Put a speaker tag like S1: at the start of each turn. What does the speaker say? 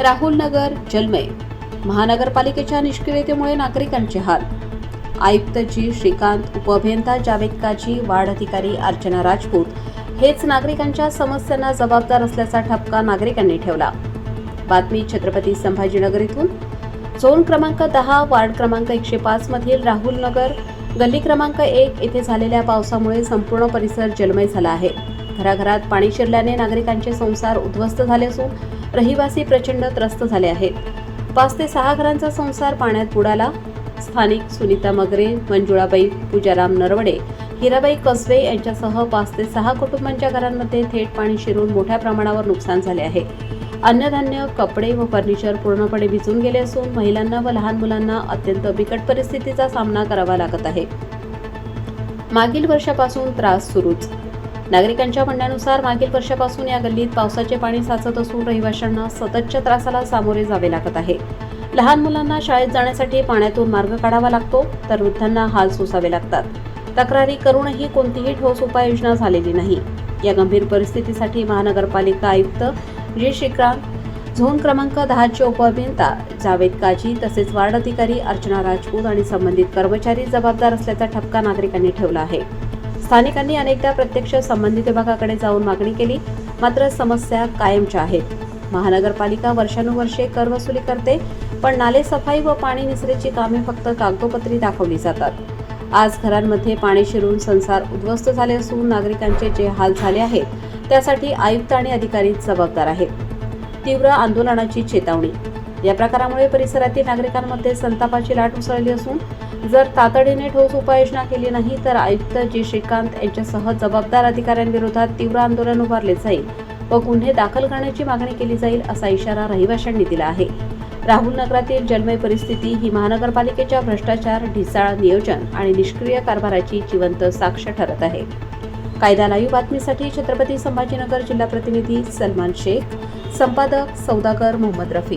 S1: राहुल नगर जलमय. महानगरपालिकेच्या निष्क्रियतेमुळे नागरिकांचे हाल. आयुक्त जी. श्रीकांत उपअभियंता जावेद काजी अधिकारी अर्चना राजपूत हेच नागरिकांच्या समस्यांना जबाबदार असल्याचा ठपका नागरिकांनी ठेवला. बातमी छत्रपती संभाजीनगर इथून. झोन क्रमांक दहा वार्ड क्रमांक एकशे पाच मधील राहुल नगर गल्ली क्रमांक एक येथे झालेल्या पावसामुळे संपूर्ण परिसर जलमय झाला आहे. घराघरात पाणी शिरल्याने नागरिकांचे संसार उद्ध्वस्त झाले असून रहिवासी प्रचंड त्रस्त झाले आहेत. पाच ते सहा घरांचा संसार पाण्यात बुडाला. स्थानिक सुनीता मगरे मंजुळाबाई पूजाराम नरवडे हिराबाई कसबे यांच्यासह पाच ते सहा कुटुंबांच्या घरांमध्ये थेट पाणी शिरून मोठ्या प्रमाणावर नुकसान झाले आहे. अन्नधान्य कपडे व फर्निचर पूर्णपणे भिजून गेले असून महिलांना व लहान मुलांना अत्यंत बिकट परिस्थितीचा सामना करावा लागत आहे. मागील वर्षापासून त्रास सुरूच. नागरिकांच्या म्हणण्यानुसार मागील वर्षापासून या गल्लीत पावसाचे पाणी साचत असून रहिवाशांना सततच्या त्रासाला सामोरे जावे लागत आहे. लहान मुलांना शाळेत जाण्यासाठी पाण्यातून मार्ग काढावा लागतो तर वृद्धांना हाल सोसावे लागतात. तक्रारी करूनही कोणतीही ठोस उपाययोजना झालेली नाही. या गंभीर परिस्थितीसाठी महानगरपालिका आयुक्त जे श्रीकांत झोन क्रमांक दहाचे उपअभियंता जावेद काजी तसेच वार्ड अधिकारी अर्चना राजपूत आणि संबंधित कर्मचारी जबाबदार असल्याचा ठपका नागरिकांनी ठेवला आहे. स्थानिकांनी अनेकदा प्रत्यक्ष संबंधित विभागाकडे जाऊन मागणी केली मात्र समस्या कायमच्या आहेत. महानगरपालिका वर्षानुवर्षे कर वसुली करते पण नाले सफाई व पाणी निचरेची कामे फक्त कागदोपत्री दाखवली जातात. आज घरांमध्ये पाणी शिरून संसार उद्ध्वस्त झाले असून नागरिकांचे जे हाल झाले आहेत त्यासाठी आयुक्त आणि अधिकारी जबाबदार आहेत. तीव्र आंदोलनाची चेतावणी या प्रकारामुळे परिसरातील नागरिकांमध्ये संतापाची लाट उसळली असून जर तातडीने ठोस उपाययोजना केली नाही तर आयुक्त जी श्रीकांत यांच्यासह जबाबदार अधिकाऱ्यांविरोधात तीव्र आंदोलन उभारले जाईल व गुन्हे दाखल करण्याची मागणी केली जाईल असा इशारा रहिवाशांनी दिला आहे. राहुल नगरातील जलमय परिस्थिती ही महानगरपालिकेच्या भ्रष्टाचार ढिसाळ नियोजन आणि निष्क्रिय कारभाराची जिवंत साक्ष ठरत आहे. कायदा लाईव्ह बातमीसाठी छत्रपती संभाजीनगर जिल्हा प्रतिनिधी सलमान शेख संपादक सौदागर मोहम्मद रफी.